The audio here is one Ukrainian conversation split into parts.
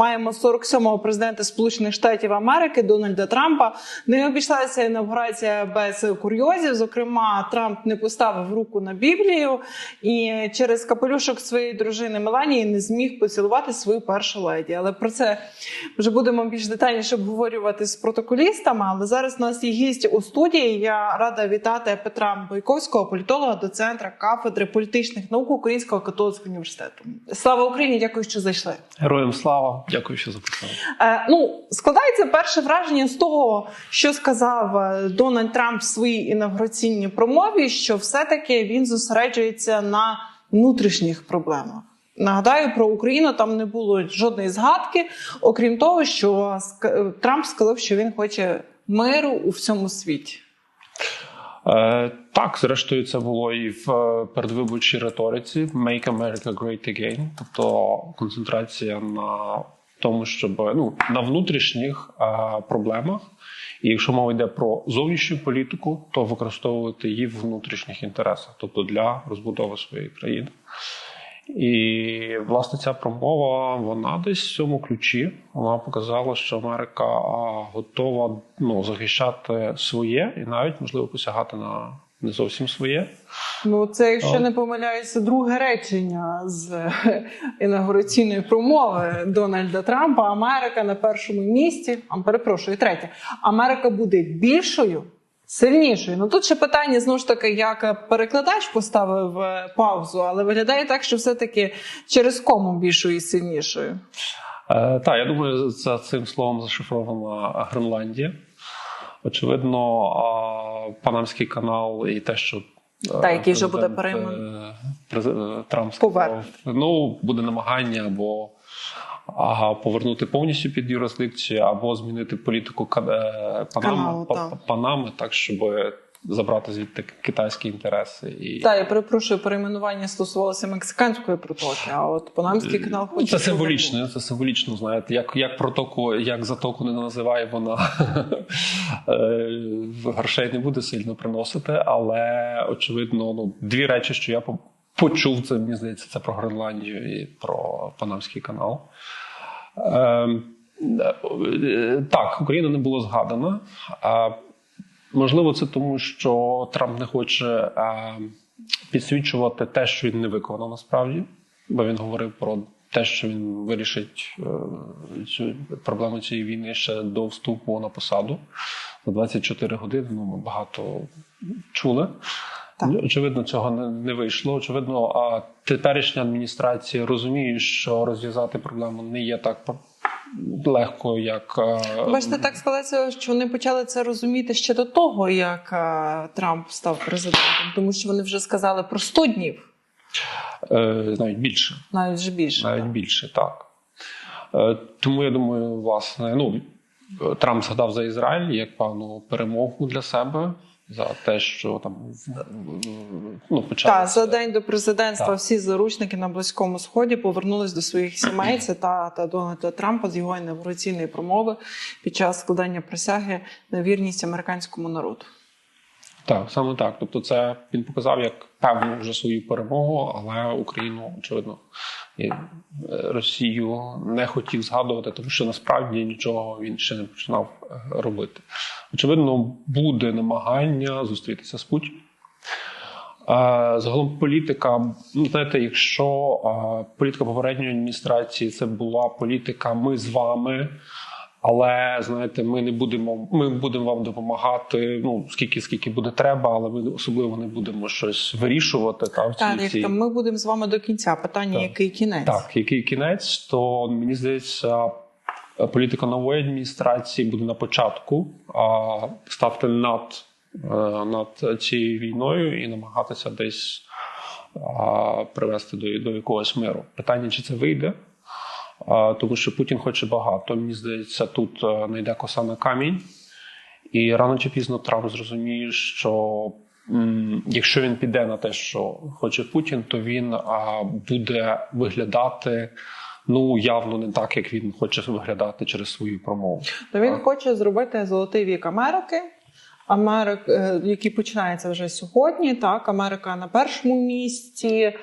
маємо 47-го президента Сполучених Штатів Америки Дональда Трампа. Не обійшлася інавгурація без курйозів. Зокрема, Трамп не поставив руку на Біблію і через капелюшок своєї дружини Меланії не зміг поцілувати свою першу леді. Але про це вже будемо більш детальніше обговорювати з протоколістами. Але зараз у нас є гість у студії. Я рада вітати Петра Бойковського, політолога, доцентра кафедри політичних наук Українського католицького університету. Слава Україні! Дякую, що зайшли. Героям слава, дякую, що запросили. Е, ну, складається перше враження з того, що сказав е, Дональд Трамп в своїй інавгураційній промові, що все-таки він зосереджується на внутрішніх проблемах. Нагадаю, про Україну там не було жодної згадки, окрім того, що е, Трамп сказав, що він хоче миру у всьому світі. Е, так, зрештою, це було і в е, передвиборчій риториці Make America Great Again, тобто концентрація на тому, щоб ну на внутрішніх е, проблемах. І якщо мова йде про зовнішню політику, то використовувати її в внутрішніх інтересах, тобто для розбудови своєї країни. І власне ця промова вона десь в цьому ключі. Вона показала, що Америка готова ну, захищати своє і навіть можливо посягати на не зовсім своє. Ну, це, якщо О. не помиляюся, друге речення з інаугураційної промови Дональда Трампа. Америка на першому місці. А перепрошую, третє. Америка буде більшою, сильнішою. Ну тут ще питання знову ж таки, як перекладач поставив е, паузу, але виглядає так, що все-таки через кому більшою і сильнішою. Е, так, я думаю, за цим словом зашифрована Гренландія. Очевидно, а, Панамський канал і те, що. Та, який вже буде перейман е, е, Трамп сказав, ну, буде намагання або ага, повернути повністю під юрисдикцію, або змінити політику е, Панами, Каналу, та. Панами, так, щоб забрати звідти китайські інтереси. І... Та я перепрошую, перейменування стосувалося мексиканської протоки, а от Панамський канал Ну, хоче Це символічно, це символічно, знаєте, як, як протоку, як затоку не називає вона е, грошей не буде сильно приносити, але очевидно, ну, дві речі, що я почув, це мені здається, це про Гренландію і про Панамський канал. Е, е, так, Україна не було згадана. Можливо, це тому, що Трамп не хоче підсвічувати те, що він не виконав насправді, бо він говорив про те, що він вирішить е, цю проблему цієї війни ще до вступу на посаду. За 24 години ну, ми багато чули. Так. Очевидно, цього не, не вийшло. Очевидно, а теперішня адміністрація розуміє, що розв'язати проблему не є так легко, як е, Бачите, так складається, що вони почали це розуміти ще до того, як е, Трамп став президентом, тому що вони вже сказали про 100 днів, е, навіть більше. навіть вже більше. Навіть так. більше, так. Тому я думаю, власне, ну Трамп згадав за Ізраїль як певну перемогу для себе за те, що там ну, почали. Так, за день до президентства Так. всі заручники на близькому сході повернулись до своїх сімей. Це та, та Дональда Трампа з його інавгураційної промови під час складання присяги на вірність американському народу. Так, саме так. Тобто, це він показав як певну вже свою перемогу, але Україну, очевидно, е, Росію не хотів згадувати, тому що насправді нічого він ще не починав е, робити. Очевидно, буде намагання зустрітися з Путіним. Е, Загалом політика, ну знаєте, якщо політика попередньої адміністрації це була політика ми з вами, але знаєте, ми не будемо, ми будемо вам допомагати. Ну скільки скільки буде треба, але ми особливо не будемо щось вирішувати. Та в цій, Так, як цій- там ми будемо з вами до кінця. Питання, Так. який кінець? так, який кінець, то мені здається, політика нової адміністрації буде на початку а, ставити над, е, над цією війною і намагатися десь а, привести до, до якогось миру. Питання, чи це вийде? А, Тому що Путін хоче багато. Мені здається, тут не йде коса на камінь. І рано чи пізно Трамп зрозуміє, що якщо він піде на те, що хоче Путін, то він буде виглядати ну явно не так, як він хоче виглядати через свою промову. То він Так. хоче зробити золотий вік Америки. Америк, е, який починається вже сьогодні. Так, Америка на першому місці, е,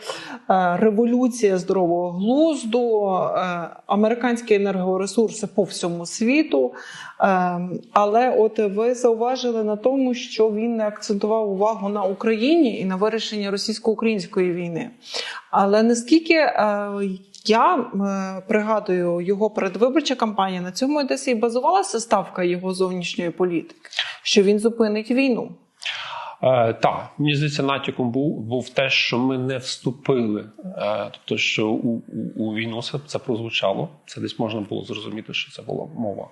революція здорового глузду, е, американські енергоресурси по всьому світу. Але от ви зауважили на тому, що він не акцентував увагу на Україні і на вирішення російсько-української війни. Але наскільки я пригадую його передвиборча кампанія, на цьому десь і базувалася ставка його зовнішньої політики, що він зупинить війну. Е, так, мені здається, натяком був, був те, що ми не вступили. Е, тобто, що у, у, у війну це, це прозвучало. Це десь можна було зрозуміти, що це була мова.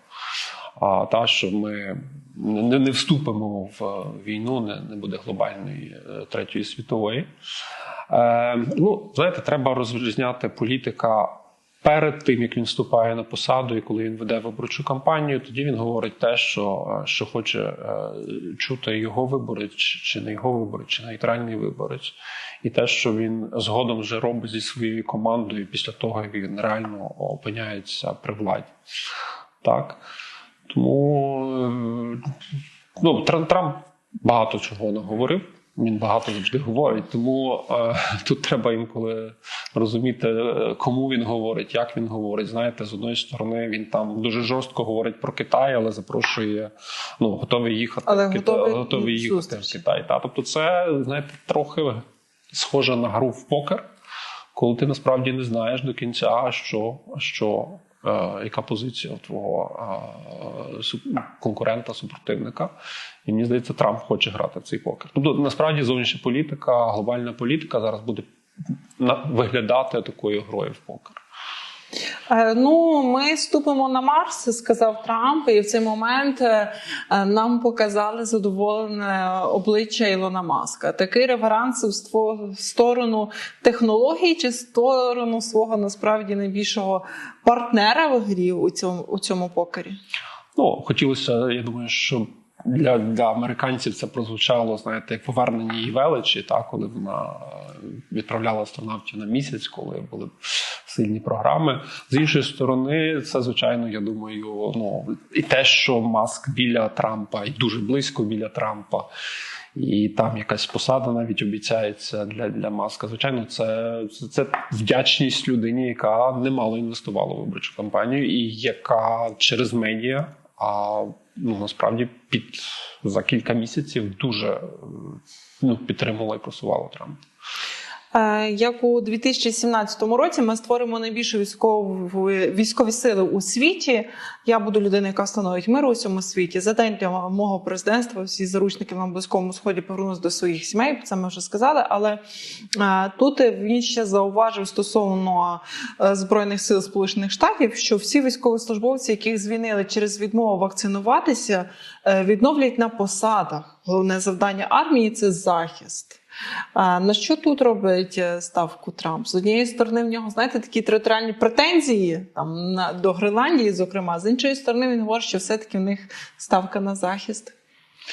А та, що ми не, не вступимо в війну, не, не буде глобальної е, третьої світової. Е, ну, знаєте, треба розрізняти політика перед тим, як він вступає на посаду, і коли він веде виборчу кампанію, тоді він говорить те, що, е, що хоче е, чути його виборець, чи не його виборець, чи нейтральний виборець, і те, що він згодом вже робить зі своєю командою після того, як він реально опиняється при владі. Так. Тому е, ну, Трамп багато чого наговорив. Він багато завжди говорить, тому е, тут треба інколи розуміти, е, кому він говорить, як він говорить. Знаєте, з одної сторони він там дуже жорстко говорить про Китай, але запрошує, ну готовий їхати Але в Китай, готовий готовий їхати в Китай. Та тобто, це знаєте, трохи схоже на гру в покер, коли ти насправді не знаєш до кінця, що, що. Е, Яка позиція твого е, конкурента, супротивника? І мені здається, Трамп хоче грати в цей покер. Тобто, насправді, зовнішня політика, глобальна політика зараз буде виглядати такою грою в покер. Е, Ну, ми ступимо на Марс, сказав Трамп, і в цей момент е, нам показали задоволене обличчя Ілона Маска. Такий реверанс в сторону технологій чи в сторону свого насправді найбільшого партнера в грі у цьому у цьому покері. Ну, хотілося, я думаю, що для, для американців це прозвучало, знаєте, як повернення її величі, та, коли вона е, відправляла астронавтів на місяць, коли були сильні програми. З іншої сторони, це, звичайно, я думаю, ну, і те, що Маск біля Трампа, і дуже близько біля Трампа. І там якась посада навіть обіцяється для, для Маска. Звичайно, це, це, це вдячність людині, яка немало інвестувала в виборчу кампанію, і яка через медіа, а ну насправді під за кілька місяців дуже е, ну, підтримувала і просувала Трампа. Е, Як у 2017 році ми створимо найбільшу військову військові сили у світі. Я буду людиною, яка встановить мир у всьому світі. За день для мого президентства всі заручники на близькому сході повернуться до своїх сімей. Це ми вже сказали. Але е, тут він ще зауважив стосовно е, збройних сил Сполучених Штатів, що всі військовослужбовці, яких звільнили через відмову вакцинуватися, відновлять на посадах. Головне завдання армії це захист. На що тут робить е, ставку Трамп? З однієї сторони, в нього знаєте такі територіальні претензії там до Гренландії, зокрема, з іншої сторони, він говорить, що все-таки в них ставка на захист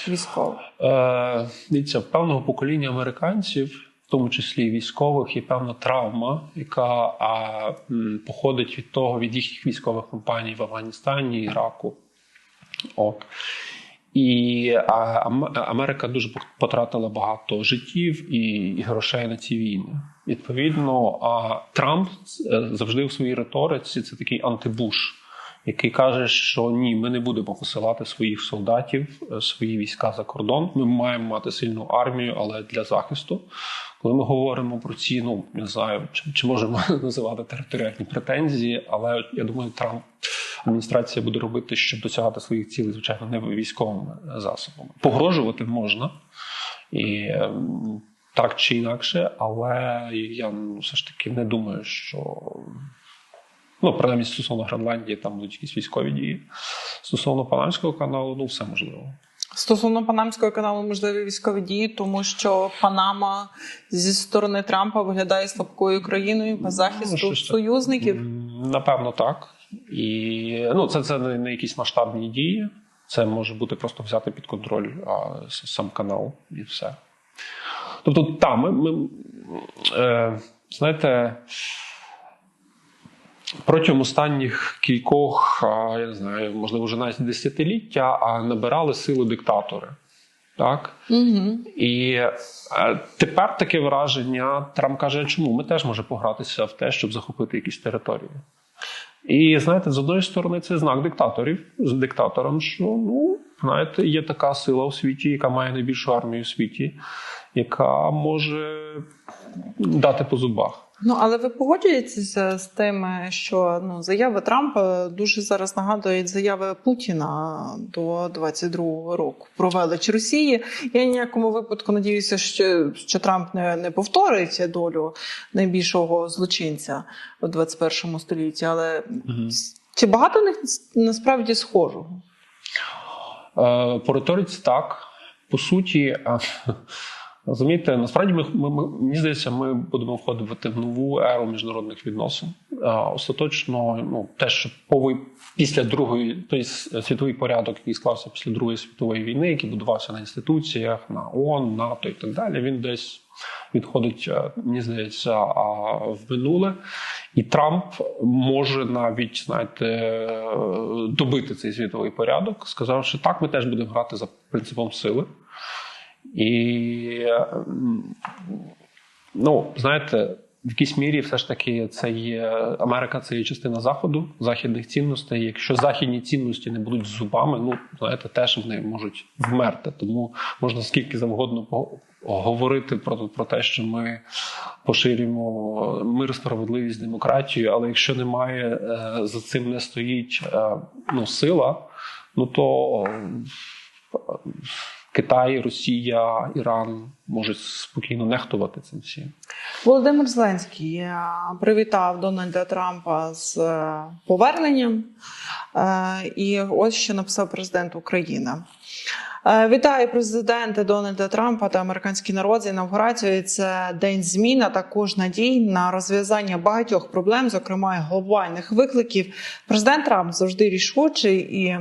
військовий. Е, дивіться, в певного покоління американців, в тому числі військових, є певна травма, яка а, м, походить від того, від їхніх військових компаній в Афганістані, Іраку. От. І Америка дуже потратила багато життів і, грошей на ці війни. Відповідно, Трамп е, завжди в своїй риториці це такий антибуш, який каже, що ні, ми не будемо посилати своїх солдатів, е, свої війська за кордон. Ми маємо мати сильну армію, але для захисту. Коли ми говоримо про ці, ну не знаю, чи, чи можемо називати територіальні претензії, але я думаю, Трамп адміністрація буде робити, щоб досягати своїх цілей, звичайно, не військовими засобами. Погрожувати можна і ем, так чи інакше, але я ну, все ж таки не думаю, що. Ну, принаймні, стосовно Гренландії, там будуть якісь військові дії. Стосовно Панамського каналу, ну все можливо. Стосовно Панамського каналу можливі військові дії, тому що Панама зі сторони Трампа виглядає слабкою країною без захисту Ну, союзників. Напевно, так. І ну, це, це не, якісь масштабні дії. Це може бути просто взяти під контроль а, сам канал і все. Тобто, так, ми, ми е, знаєте, протягом останніх кількох, а, я не знаю, можливо, вже навіть десятиліття, а набирали силу диктатори. Так Угу. і е, тепер таке враження Трамп каже, чому ми теж можемо погратися в те, щоб захопити якісь території. І знаєте, з одної сторони, це знак диктаторів з диктатором, що ну знаєте, є така сила у світі, яка має найбільшу армію у світі, яка може дати по зубах. Ну але ви погоджуєтеся з тим, що ну заяви Трампа дуже зараз нагадують заяви Путіна до 22-го року про велич Росії. Я ніякому випадку надіюся, що, що Трамп не, не повторить долю найбільшого злочинця у 21 столітті. Але чи багато в них насправді схожого? Е, По риториці так. По суті, е, розумієте, насправді ми, ми, ми мені здається, ми будемо входити в нову еру міжнародних відносин. Остаточно, ну те, що повий після другої, тобто світовий порядок, який склався після Другої світової війни, який будувався на інституціях, на ООН, НАТО і так далі, він десь відходить, е, мені здається, в минуле. І Трамп може навіть знаєте е, добити цей світовий порядок, сказавши, так, ми теж будемо грати за принципом сили. І ну, знаєте, в якійсь мірі все ж таки це є Америка, це є частина заходу, західних цінностей. Якщо західні цінності не будуть зубами, ну знаєте, теж вони можуть вмерти. Тому можна скільки завгодно говорити про, про те, що ми поширюємо мир, справедливість, демократію. Але якщо немає е, за цим не стоїть е, ну, сила, ну то Китай, Росія, Іран можуть спокійно нехтувати цим всім. Володимир Зеленський е, привітав Дональда Трампа з е, поверненням. Е, І ось що написав президент України. Вітаю президента Дональда Трампа та американський народ з інавгурацією. Це день змін, а також надій на розв'язання багатьох проблем, зокрема глобальних викликів. Президент Трамп завжди рішучий і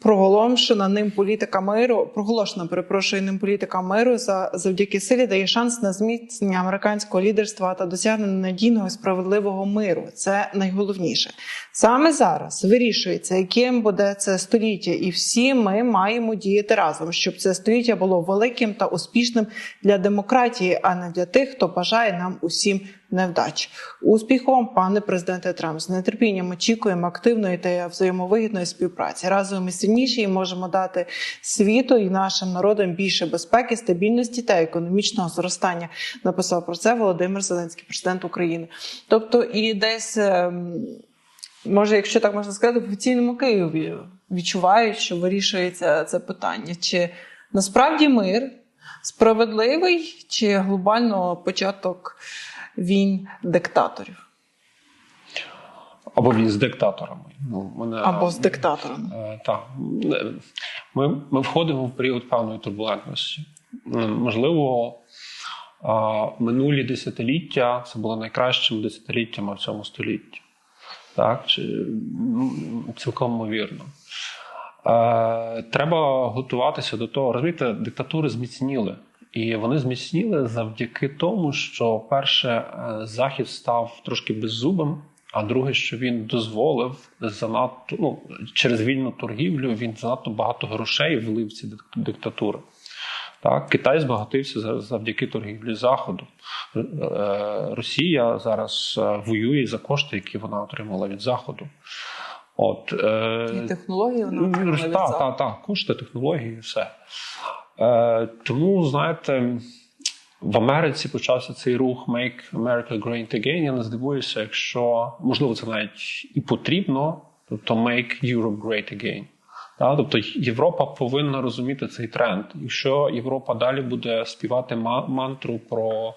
проголошена ним політика миру, проголошена, перепрошую, ним політика миру за завдяки силі дає шанс на зміцнення американського лідерства та досягнення надійного і справедливого миру. Це найголовніше. Саме зараз вирішується, яким буде це століття, і всі ми маємо діяти разом, щоб це століття було великим та успішним для демократії, а не для тих, хто бажає нам усім невдач. Успіху вам, пане президенте Трамп. З нетерпінням очікуємо активної та взаємовигідної співпраці. Разом ми сильніші і можемо дати світу і нашим народам більше безпеки, стабільності та економічного зростання. Написав про це Володимир Зеленський, президент України. Тобто, і десь. Може, якщо так можна сказати, в офіційному Києві відчувають, що вирішується це питання. Чи насправді мир справедливий, чи глобально початок війн диктаторів Або він з диктаторами. Ну, мене, або з диктаторами? Е, Так. Ми, ми входимо в період певної турбулентності. Можливо, а, минулі десятиліття це було найкращим десятиліттями в цьому столітті. Так? Чи, цілком ймовірно. Е, Треба готуватися до того. Розумієте, диктатури зміцніли. І вони зміцніли завдяки тому, що перше, е, Захід став трошки беззубим, а друге, що він дозволив занадто ну, через вільну торгівлю, він занадто багато грошей влив ці диктатури. Так, Китай збагатився завдяки торгівлі Заходу. Е, Росія зараз е, воює за кошти, які вона отримала від Заходу. От, е, І технології вона отримала від так, так, так, кошти, технології, все. Е, тому, знаєте, в Америці почався цей рух Make America Great Again. Я не здивуюся, якщо можливо це навіть і потрібно, тобто Make Europe Great Again. Тобто Європа повинна розуміти цей тренд. Якщо Європа далі буде співати мантру про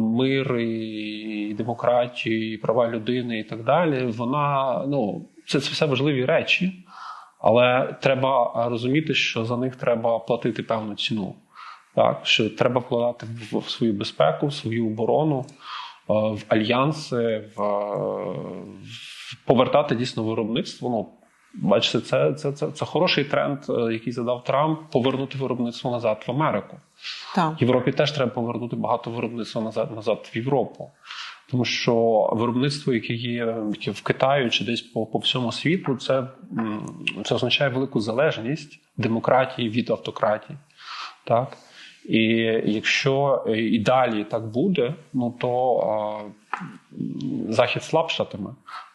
мир і демократію, і права людини і так далі, вона ну це, це все важливі речі, але треба розуміти, що за них треба платити певну ціну. Так, що треба вкладати в, свою безпеку, в свою оборону, в альянси, в повертати дійсно виробництво. Ну, бачите, це, це, це, це хороший тренд, е, який задав Трамп, повернути виробництво назад в Америку. Так. Європі теж треба повернути багато виробництва назад, назад в Європу. Тому що виробництво, яке є яке в Китаї чи десь по, по всьому світу, це, це означає велику залежність демократії від автократії. Так? І якщо і далі так буде, ну то а, захід слабшатиме.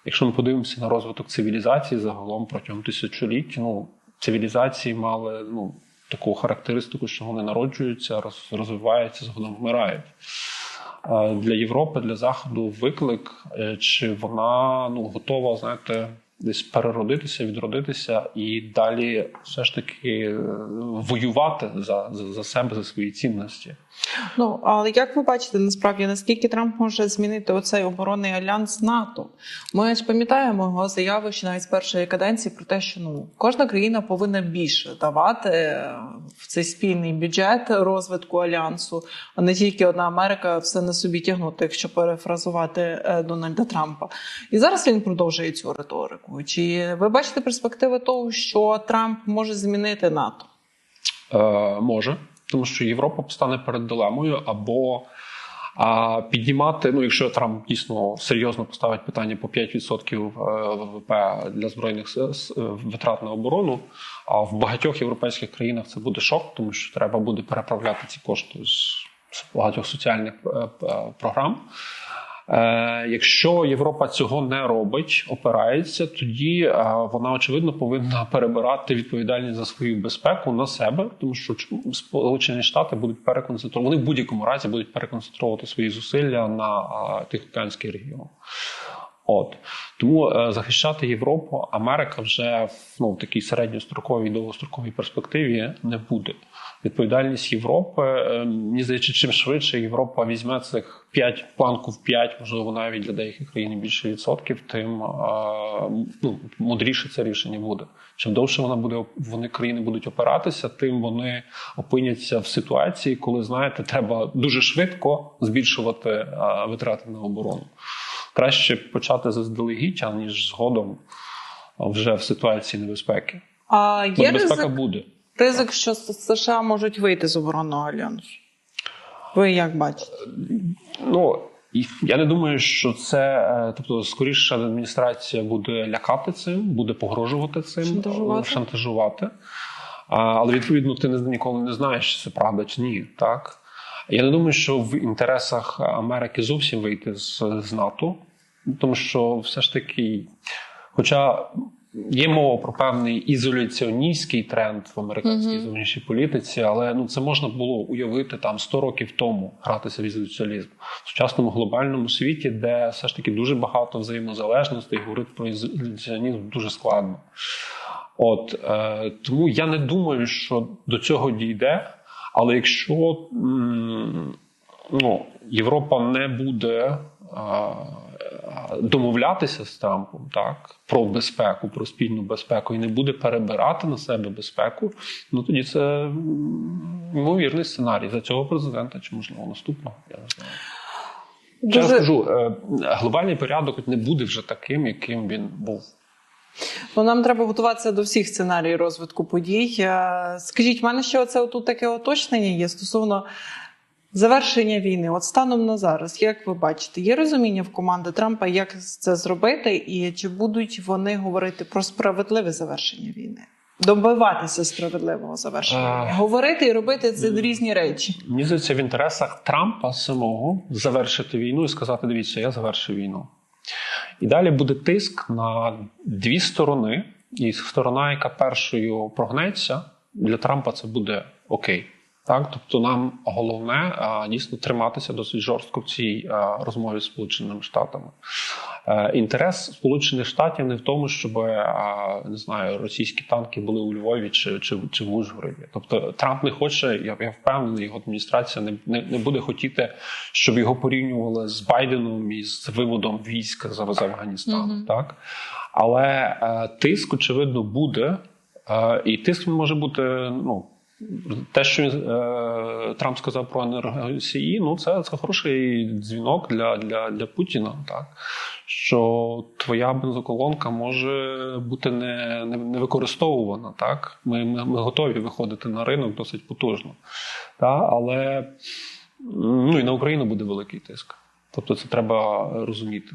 Якщо ми подивимося на розвиток цивілізації загалом протягом тисячоліть, ну цивілізації мали ну таку характеристику, що вони народжуються, роз- розвиваються, згодом вмирають. Для Європи, для Заходу виклик, е, чи вона ну готова, знаєте, десь переродитися, відродитися і далі все ж таки е, воювати за, за себе, за свої цінності. Ну але як ви бачите, насправді наскільки Трамп може змінити оцей оборонний альянс НАТО? Ми ж пам'ятаємо його заяви ще навіть з першої каденції про те, що ну кожна країна повинна більше давати е, в цей спільний бюджет розвитку альянсу, а не тільки одна Америка все на собі тягнути, якщо перефразувати е, Дональда Трампа. І зараз він продовжує цю риторику. Чи ви бачите перспективи того, що Трамп може змінити НАТО? Е, може, тому що Європа постане перед дилемою або а, піднімати, ну якщо Трамп дійсно серйозно поставить питання по 5% е, ВВП для збройних е, витрат на оборону. А в багатьох європейських країнах це буде шок, тому що треба буде переправляти ці кошти з, багатьох соціальних е, програм. Е, якщо Європа цього не робить, опирається, тоді е, вона очевидно повинна перебирати відповідальність за свою безпеку на себе, тому що Сполучені Штати будуть переконцентровані, вони в будь-якому разі будуть переконцентрувати свої зусилля на е, Тихоокеанський регіон. От тому захищати Європу Америка вже в ну, такій середньостроковій довгостроковій перспективі не буде. Відповідальність Європи е, мені здається, чим швидше Європа візьме цих 5 планку в 5, можливо, навіть для деяких країн більше відсотків, тим е, ну, мудріше це рішення буде. Чим довше вона буде вони країни будуть опиратися, тим вони опиняться в ситуації, коли знаєте, треба дуже швидко збільшувати е, витрати на оборону. Краще почати заздалегідь, аніж згодом вже в ситуації небезпеки. А є небезпека ризик, буде. Ризик, що США можуть вийти з оборонного альянсу? Ви як бачите? Ну я не думаю, що це, е, тобто, скоріше адміністрація буде лякати цим, буде погрожувати цим, Шантажувати. шантажувати. Але відповідно ти ніколи не знаєш, чи це правда чи ні. Так я не думаю, що в інтересах Америки зовсім вийти з, з НАТО, тому що все ж таки, хоча. Є мова про певний ізоляціоністський тренд в американській Мгм. зовнішній політиці, але ну це можна було уявити там 100 років тому гратися в ізоляціонізм в сучасному глобальному світі, де все ж таки дуже багато взаємозалежностей, говорити про ізоляціонізм дуже складно. От е, тому я не думаю, що до цього дійде. Але якщо м, ну, Європа не буде а, домовлятися з Трампом так, про безпеку, про спільну безпеку і не буде перебирати на себе безпеку, ну тоді це ймовірний сценарій за цього президента чи можливо наступного. Я не знаю. Дуже кажу, е, глобальний порядок не буде вже таким, яким він був. ну, нам треба готуватися до всіх сценаріїв розвитку подій. Е, Скажіть, в мене ще оце тут таке уточнення є стосовно завершення війни. От станом на зараз, як ви бачите, є розуміння в команди Трампа, як це зробити, і чи будуть вони говорити про справедливе завершення війни? Добиватися справедливого завершення. Е. війни? Говорити і робити це різні речі. Мені здається, в інтересах Трампа самого завершити війну і сказати: дивіться, я завершив війну. І далі буде тиск на дві сторони, і сторона, яка першою прогнеться, для Трампа це буде окей. Так, тобто нам головне дійсно триматися досить жорстко в цій розмові з Сполученими Штатами. Е, інтерес Сполучених Штатів не в тому, щоб не знаю, російські танки були у Львові чи, чи, чи в Ужгороді. Тобто Трамп не хоче, я, я впевнений, його адміністрація не, не, не буде хотіти, щоб його порівнювали з Байденом і з виводом військ з, Афганістану. Мгм. Так? Але е, тиск, очевидно, буде. Е, і тиск може бути, ну. Те, що е, Трамп сказав про енергосії, ну це, це хороший дзвінок для, для, для Путіна, так що твоя бензоколонка може бути не, не, не використовувана. Так, ми, ми, ми готові виходити на ринок досить потужно. Так? Але ну і на Україну буде великий тиск. Тобто, це треба розуміти.